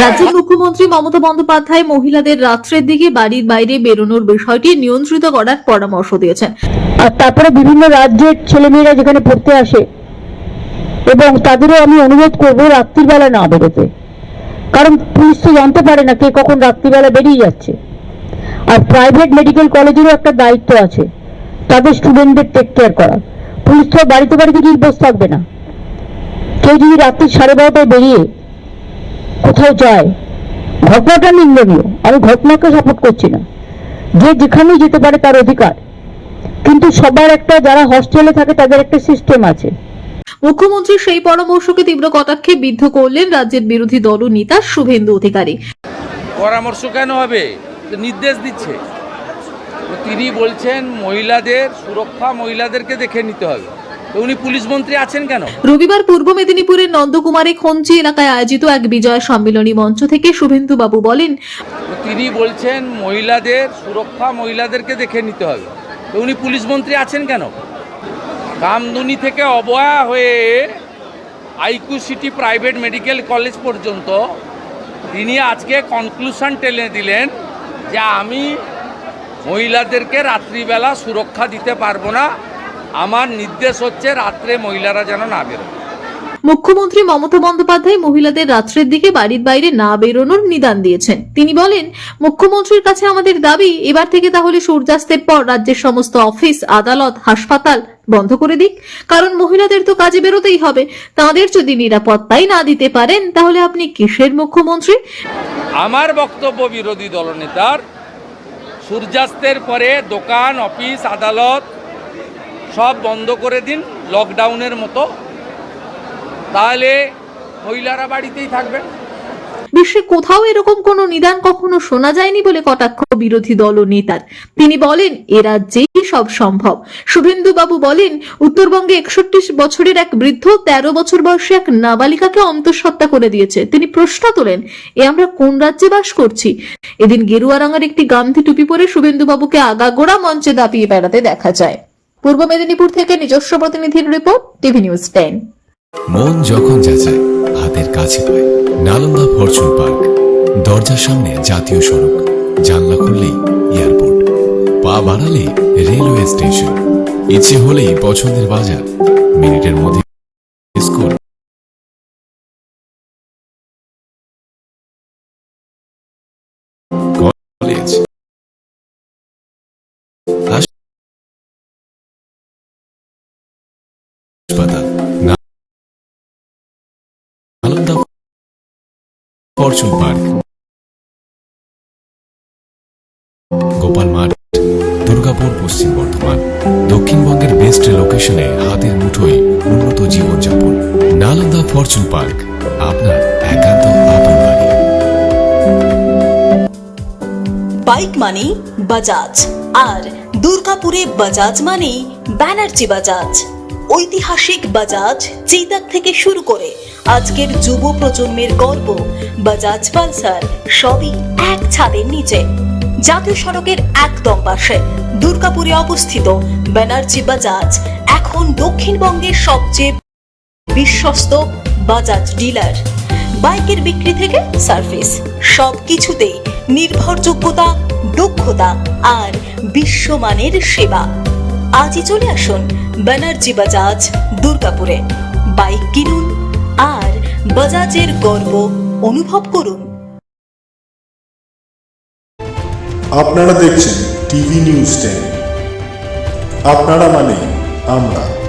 রাজ্যের মুখ্যমন্ত্রী মমতা বন্দ্যোপাধ্যায় মহিলাদের রাত্রের দিকে বাড়ির বাইরে বেরোনোর বিষয়টি নিয়ন্ত্রিত করার পরামর্শ দিয়েছেন। আর তারপরে বিভিন্ন রাজ্যের ছেলেমেয়েরা যেখানে পড়তে আসে, এবং তাদেরও আমি অনুরোধ করব রাত্রিবেলা না বেরোতে। কারণ পুলিশ তো জানতে পারে না কে কখন রাত্রিবেলা বেরিয়ে যাচ্ছে। আর প্রাইভেট মেডিকেল কলেজেরও একটা দায়িত্ব আছে, তাদের স্টুডেন্টদের টেক কেয়ার করা। পুলিশ তো বাড়িতে বাড়িতে গিয়ে বসে থাকবে না। কেউ যদি রাত্রি সাড়ে বারোটায় বেরিয়ে কোথাও যায় ঘটনাটা নিন্দনীয়। আমি ঘটনাকে সাপোর্ট করছি না। যে যেখানেই যেতে পারে তার অধিকার। কিন্তু সবার একটা যারা হস্টেলে থাকে তাদের একটা সিস্টেম আছে। মুখ্যমন্ত্রী সেই পরামর্শকে তীব্র কটাক্ষে বিদ্ধ করলেন রাজ্যের বিরোধী দল নেতা শুভেন্দু অধিকারী। পরামর্শ কেন হবে? নির্দেশ দিচ্ছে। তিনি বলছেন মহিলাদের সুরক্ষা মহিলাদেরকে দেখে নিতে হবে। উনি পুলিশ মন্ত্রী আছেন কেন? রবিবার পূর্ব মেদিনীপুরের নন্দকুমারে খঞ্চি এলাকায় আয়োজিত এক বিজয় সম্মেলনী মঞ্চ থেকে শুভেন্দু বাবু বলেন তিনি বলছেন মহিলাদের সুরক্ষা মহিলাদেরকে দেখে নিতে হবে। উনি পুলিশ মন্ত্রী আছেন কেন? কামদুনি থেকে অবয়া হয়ে আইকু সিটি প্রাইভেট মেডিকেল কলেজ পর্যন্ত তিনি আজকে কনক্লুশন টেনে দিলেন যে আমি মহিলাদেরকে রাত্রিবেলা সুরক্ষা দিতে পারব না আমার নির্দেশ হচ্ছে রাত্রে মহিলারা যেন না বেরোয়। মুখ্যমন্ত্রী মমতা বন্দ্যোপাধ্যায় মহিলাদের রাত্রের দিকে বাড়ির বাইরে না বেরোনোর নিদান দিয়েছেন। তিনি বলেন মুখ্যমন্ত্রীর কাছে আমাদের দাবি এবার থেকে তাহলে সূর্যাস্তের পর রাজ্যের সমস্ত অফিস আদালত হাসপাতাল বন্ধ করে দিক। কারণ মহিলাদের তো কাজে বেরোতেই হবে। তাদের যদি নিরাপত্তাই না দিতে পারেন তাহলে আপনি কিসের মুখ্যমন্ত্রী? আমার বক্তব্য বিরোধী দলনেতার সূর্যাস্তের পরে দোকান অফিস আদালত সব বন্ধ করে দিন লকডাউনের মতো। তাহলে মহিলারা বাড়িতেই থাকবেন। বিশ্বে কোথাও এরকম কোন নিদান কখনো শোনা যায়নি বলে কটাক্ষ বিরোধী দল ও নেতার। তিনি বলেন, এ রাজ্যেই সব সম্ভব। শুভেন্দু বাবু বলেন, উত্তরবঙ্গে একষট্টি বছরের এক বৃদ্ধ তেরো বছর বয়সী এক নাবালিকাকে অন্তঃসত্ত্বা করে দিয়েছে। তিনি প্রশ্ন তোলেন, এ আমরা কোন রাজ্যে বাস করছি? এদিন গেরুয়া রঙের একটি গান্ধী টুপি পরে শুভেন্দু বাবুকে আগাগোড়া মঞ্চে দাপিয়ে বেড়াতে দেখা যায়। পূর্ব মেদিনীপুর থেকে নিজস্ব প্রতিনিধির রিপোর্ট, টিভি নিউজ টেন। মন যখন যাচায়, হাতের কাছে পায়। Nalanda fortune park. দরজার সামনে জাতীয় সড়ক। জানলা খুললেই এয়ারপোর্ট। পা বাড়ালে রেলওয়ে স্টেশন। ইচ্ছে হলেই পছন্দের বাজার। মিনিটের মধ্যে ফরচুন পার্ক। গোপাল মাঠ, দুর্গাপুর পশ্চিম বর্ধমান। দক্ষিণবঙ্গের বেস্ট লোকেশনে হাতের মুঠোয় উন্নত জীবনযাপন। নালন্দা ফরচুন পার্ক আপনার একান্ত আপন বাড়ি বাইক মানেই বাজাজ আর দুর্গাপুরে বাজাজ মানেই ব্যানার্জি বাজাজ ঐতিহাসিক বাজাজ চেতাক থেকে শুরু করে আজকের যুব প্রজন্মের গর্ব, বাজাজ পালসার সবই এক ছাদের নিচে। জাতীয় সড়কের একদম পাশে দুর্গাপুরে অবস্থিত ব্যানার্জি বাজাজ এখন দক্ষিণবঙ্গের সবচেয়ে বিশ্বস্ত বাজাজ ডিলার। বাইকের বিক্রি থেকে সার্ভিস সব কিছুতেই নির্ভরযোগ্যতা, দক্ষতা আর বিশ্বমানের সেবা। আজই চলে আসুন ব্যানার্জি বাজাজ দুর্গাপুরে। বাইক কিনুন আর বাজাজের গর্ব অনুভব করুন। আপনারা দেখছেন টিভি নিউজ টেন। আপনারা মানে আমরা।